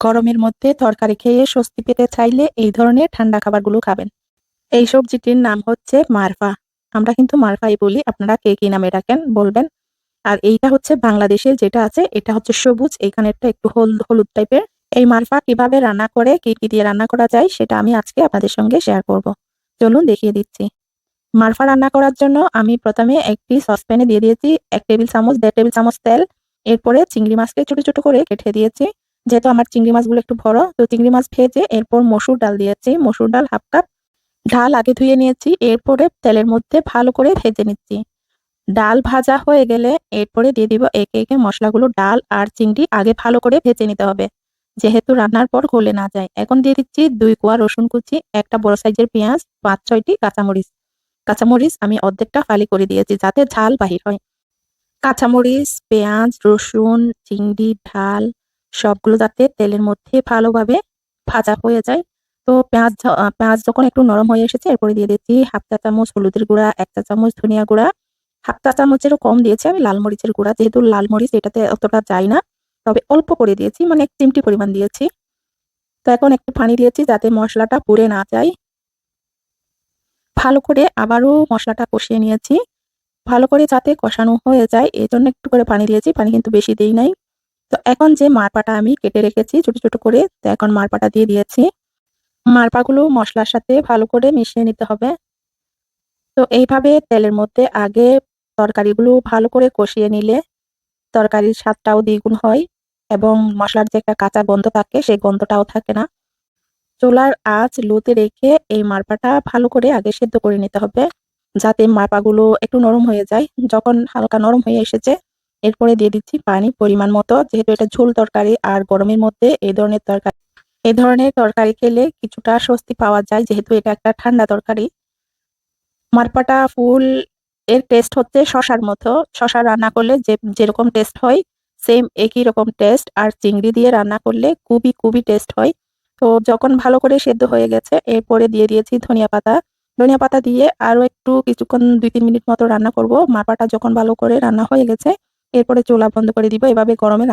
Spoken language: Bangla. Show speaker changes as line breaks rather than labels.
গরমের মধ্যে তরকারি খেয়ে স্বস্তি পেতে চাইলে এই ধরনের ঠান্ডা খাবারগুলো খাবেন। এই সবজিটির নাম হচ্ছে মারফা। আমরা কিন্তু মারফাই বলি। আপনারা কে কি নামে ডাকেন বলবেন। আর এইটা হচ্ছে বাংলাদেশের যেটা আছে, এটা হচ্ছে সবুজ। এইখানেরটা একটু হলুদ হলুদ টাইপের। এই মারফা কীভাবে রান্না করে, কি কি দিয়ে রান্না করা যায়, সেটা আমি আজকে আপনাদের সঙ্গে শেয়ার করব। চলুন দেখিয়ে দিচ্ছি। মারফা রান্না করার জন্য আমি প্রথমে একটি সসপ্যানে দিয়ে দিয়েছি, এক টেবিল চামচ, দেড় টেবিল চামচ তেল। এরপরে চিংড়ি মাছকে ছোট ছোট করে কেটে দিয়েছি। যেহেতু আমার চিংড়ি মাছগুলো একটু বড়, তো চিংড়ি মাছ ভেজে এরপর মসুর ডাল দিয়েছি। মসুর ডাল হাফ কাপ ডাল আগে ধুয়ে নিয়েছি, এরপরে তেলের মধ্যে ভালো করে ভেজে নিচ্ছি। ডাল ভাজা হয়ে গেলে এরপরে দিয়ে দিব একে একে মশলাগুলো, ডাল আর চিংড়ি আগে ভালো করে ভেজে নিতে হবে। যেহেতু রান্নার পর গলে না যায়, এখন দিয়ে দিচ্ছি দুই কোয়া রসুন কুচি, একটা বড় সাইজের পেঁয়াজ, পাঁচ ছয়টি কাঁচামরিচ। কাঁচামরিচ আমি অর্ধেকটা ফালি করে দিয়েছি যাতে ঝাল বাহির হয়। কাঁচামরিচ, পেঁয়াজ, রসুন, চিংড়ি ঢাল সবগুলো যাতে তেলের মধ্যে ভালোভাবে ভাজা হয়ে যায়। তো পেঁয়াজ পেঁয়াজ যখন একটু নরম হয়ে এসেছে, এরপরে দিয়ে দিচ্ছি হাফ চা চামচ হলুদের গুঁড়া, এক চা চামচ ধনিয়া গুঁড়া। হাফ চা চামচেরও কম দিয়েছি আমি লাল মরিচের গুঁড়া, যেহেতু লাল মরিচ এটাতে অতটা যায় না। তবে অল্প করে দিয়েছি মানে এক চিমটি পরিমাণ দিয়েছি। তো এখন একটু পানি দিয়েছি যাতে মশলাটা পুড়ে না যায়। ভালো করে আবারও মশলাটা কষিয়ে নিয়েছি। ভালো করে যাতে কষানো হয়ে যায় এই জন্য একটু করে পানি দিয়েছি, পানি কিন্তু বেশি দিই নাই। তো এখন যে মারপাটা আমি কেটে রেখেছি, ছোট ছোট করে, তো এখন মারপাটা দিয়ে দিয়েছি। মারপাগুলো মশলার সাথে ভালো করে মিশিয়ে নিতে হবে। তো এইভাবে তেলের মধ্যে আগে তরকারিগুলো ভালো করে কষিয়ে নিলে তরকারির স্বাদটাও দ্বিগুণ হয় এবং মশলার যে একটা কাঁচা গন্ধ থাকে, সেই গন্ধটাও থাকে না। চুলার আঁচ লোতে রেখে এই মারপাটা ভালো করে আগে সেদ্ধ করে নিতে হবে, যাতে মারপাগুলো একটু নরম হয়ে যায়। যখন হালকা নরম হয়ে এসেছে এরপরে দিয়ে দিচ্ছি পানি পরিমাণ মতো। যেহেতু এটা ঝোল তরকারি আর গরমের মধ্যে এই ধরনের তরকারি, এই ধরনের তরকারি খেলে কিছুটা স্বস্তি পাওয়া যায়, যেহেতু এটা একটা ঠান্ডা তরকারি। মারপাটা ফুল এর টেস্ট হচ্ছে শশার মতো। শশা রান্না করলে যে, যেরকম টেস্ট হয় সেম একই রকম টেস্ট আর চিংড়ি দিয়ে রান্না করলে খুবই খুবই টেস্ট হয়। তো যখন ভালো করে সেদ্ধ হয়ে গেছে, এরপরে দিয়ে দিয়েছি ধনিয়া পাতা। ধনিয়া পাতা দিয়ে আরও একটু কিছুক্ষণ দুই তিন মিনিট মতো রান্না করব। মাপাটা যখন ভালো করে রান্না হয়ে গেছে এরপরে চোলা বন্ধ করে দিব এভাবে গরমে